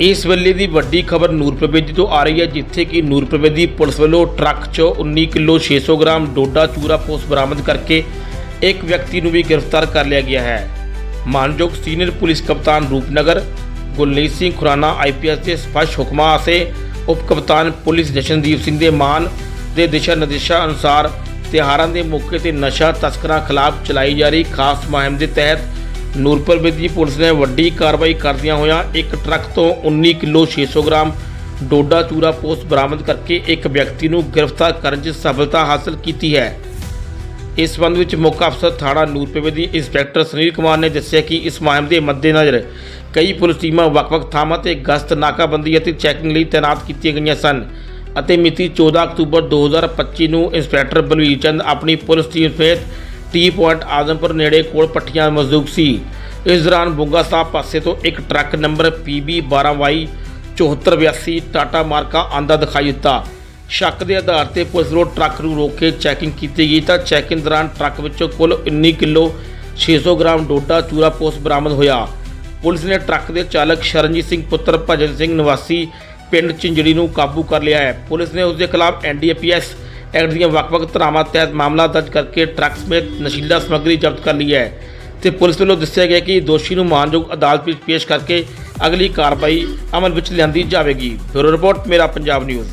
ਇਸ ਵੇਲੇ ਦੀ ਵੱਡੀ ਖਬਰ ਨੂਰਪ੍ਰਵੇਦੀ ਤੋਂ ਆ ਰਹੀ ਹੈ, ਜਿੱਥੇ ਕਿ ਨੂਰਪ੍ਰਵੇਦੀ ਪੁਲਿਸ ਵੱਲੋਂ ਟਰੱਕ 'ਚ 19 ਕਿਲੋ 600 ਗ੍ਰਾਮ ਡੋਡਾ ਚੂਰਾ ਪੋਸ ਬਰਾਮਦ ਕਰਕੇ ਇੱਕ ਵਿਅਕਤੀ ਨੂੰ ਵੀ ਗ੍ਰਿਫਤਾਰ ਕਰ ਲਿਆ ਗਿਆ ਹੈ। ਮਾਨਯੋਗ ਸੀਨੀਅਰ ਪੁਲਿਸ ਕਪਤਾਨ ਰੂਪਨਗਰ ਗੁਰਲੀਤ ਸਿੰਘ ਖੁਰਾਨਾ ਆਈਪੀਐਸ ਦੇ ਸਪਸ਼ਟ ਹੁਕਮਾਂ ਅਤੇ ਉਪ ਕਪਤਾਨ ਪੁਲਿਸ ਜਸ਼ਨਦੀਪ ਸਿੰਘ ਦੇ ਮਾਨ ਦੇ ਦਿਸ਼ਾ ਨਿਰਦੇਸ਼ਾਂ ਅਨੁਸਾਰ ਤਿਉਹਾਰਾਂ ਦੇ ਮੌਕੇ ਤੇ ਨਸ਼ਾ ਤਸਕਰਾਂ ਖਿਲਾਫ ਚਲਾਈ ਜਾ ਰਹੀ ਖਾਸ ਮੁਹਿੰਮ ਦੇ ਤਹਿਤ ਨੂਰਪੁਰ ਦੀ ਪੁਲਿਸ ਨੇ ਵੱਡੀ ਕਾਰਵਾਈ ਕਰਦਿਆਂ ਹੋਇਆਂ ਇੱਕ ਟਰੱਕ ਤੋਂ 19 ਕਿਲੋ 600 ਗ੍ਰਾਮ ਡੋਡਾ ਚੂਰਾ ਪੋਸਟ ਬਰਾਮਦ ਕਰਕੇ ਇੱਕ ਵਿਅਕਤੀ ਨੂੰ ਗ੍ਰਿਫਤਾਰ ਕਰਨ 'ਚ ਸਫਲਤਾ ਹਾਸਲ ਕੀਤੀ ਹੈ। ਇਸ ਸੰਬੰਧ ਵਿੱਚ ਮੁੱਖ ਅਫਸਰ ਥਾਣਾ ਨੂਰਪੁਰ ਦੀ ਇੰਸਪੈਕਟਰ ਸੁਨੀਲ ਕੁਮਾਰ ਨੇ ਦੱਸਿਆ ਕਿ ਇਸ ਮੁਹਿੰਮ ਦੇ ਮੱਦੇਨਜ਼ਰ ਕਈ ਪੁਲਿਸ ਟੀਮਾਂ ਵੱਖ-ਵੱਖ ਥਾਵਾਂ ਤੇ ਗਸ਼ਤ ਨਾਕਾਬੰਦੀ ਅਤੇ ਚੈਕਿੰਗ ਲਈ ਤਾਇਨਾਤ ਕੀਤੀਆਂ ਗਈਆਂ ਸਨ ਅਤੇ ਮਿਤੀ 14 ਅਕਤੂਬਰ 2025 ਨੂੰ ਇੰਸਪੈਕਟਰ ਬਲਵੀਰ ਚੰਦ ਆਪਣੀ ਪੁਲਿਸ ਟੀਮ ਸਮੇਤ ਟੀ ਪੁਆਇੰਟ ਆਜ਼ਮਪੁਰ ਨੇੜੇ ਕੋਲ ਪੱਠੀਆਂ ਮੌਜੂਦ ਸੀ। ਇਸ ਦੌਰਾਨ ਬੁੱਗਾ ਸਾਹਿਬ ਪਾਸੇ ਤੋਂ ਇੱਕ truck number PB 12Y 7482 Tata ਮਾਰਕਾ ਆਂਦਾ ਦਿਖਾਈ ਦਿੱਤਾ। ਸ਼ੱਕ ਦੇ ਆਧਾਰ ਤੇ ਪੁਲਿਸ ਵੱਲੋਂ ਟਰੱਕ ਨੂੰ ਰੋਕ ਕੇ ਚੈਕਿੰਗ ਕੀਤੀ ਗਈ ਤਾਂ ਚੈਕਿੰਗ ਦੌਰਾਨ ਟਰੱਕ ਵਿੱਚੋਂ ਕੁੱਲ 19 ਕਿਲੋ 600 ਗ੍ਰਾਮ ਡੋਡਾ ਚੂਰਾ ਪੋਸਟ ਬਰਾਮਦ ਹੋਇਆ। ਪੁਲਿਸ ਨੇ ਟਰੱਕ ਦੇ ਚਾਲਕ ਸ਼ਰਨਜੀਤ ਸਿੰਘ, ਪੁੱਤਰ ਭਜਨ ਸਿੰਘ ਨਿਵਾਸੀ ਪਿੰਡ ਚਿੰਜੜੀ ਨੂੰ ਕਾਬੂ ਕਰ ਲਿਆ ਹੈ। ਪੁਲਿਸ ਨੇ ਉਸ ਦੇ ਖਿਲਾਫ ਐਨਡੀਪੀਐਸ ਐਕਟ ਦੀਆਂ ਵੱਖ-ਵੱਖ ਧਾਰਾਵਾਂ ਤਹਿਤ ਮਾਮਲਾ ਦਰਜ ਕਰਕੇ ਟਰੱਕ ਸਮੇਤ ਨਸ਼ੀਲਾ ਸਮੱਗਰੀ ਜ਼ਬਤ ਕਰ ਲਈ ਹੈ ਤੇ ਪੁਲਿਸ ਵੱਲੋਂ ਦੱਸਿਆ ਗਿਆ ਕਿ ਦੋਸ਼ੀ ਨੂੰ ਮਾਨਯੋਗ ਅਦਾਲਤ ਵਿੱਚ ਪੇਸ਼ ਕਰਕੇ ਅਗਲੀ ਕਾਰਵਾਈ ਅਮਲ ਵਿੱਚ ਲਿਆਂਦੀ ਜਾਵੇਗੀ। ਬਿਊਰੋ ਰਿਪੋਰਟ, ਮੇਰਾ ਪੰਜਾਬ ਨਿਊਜ਼।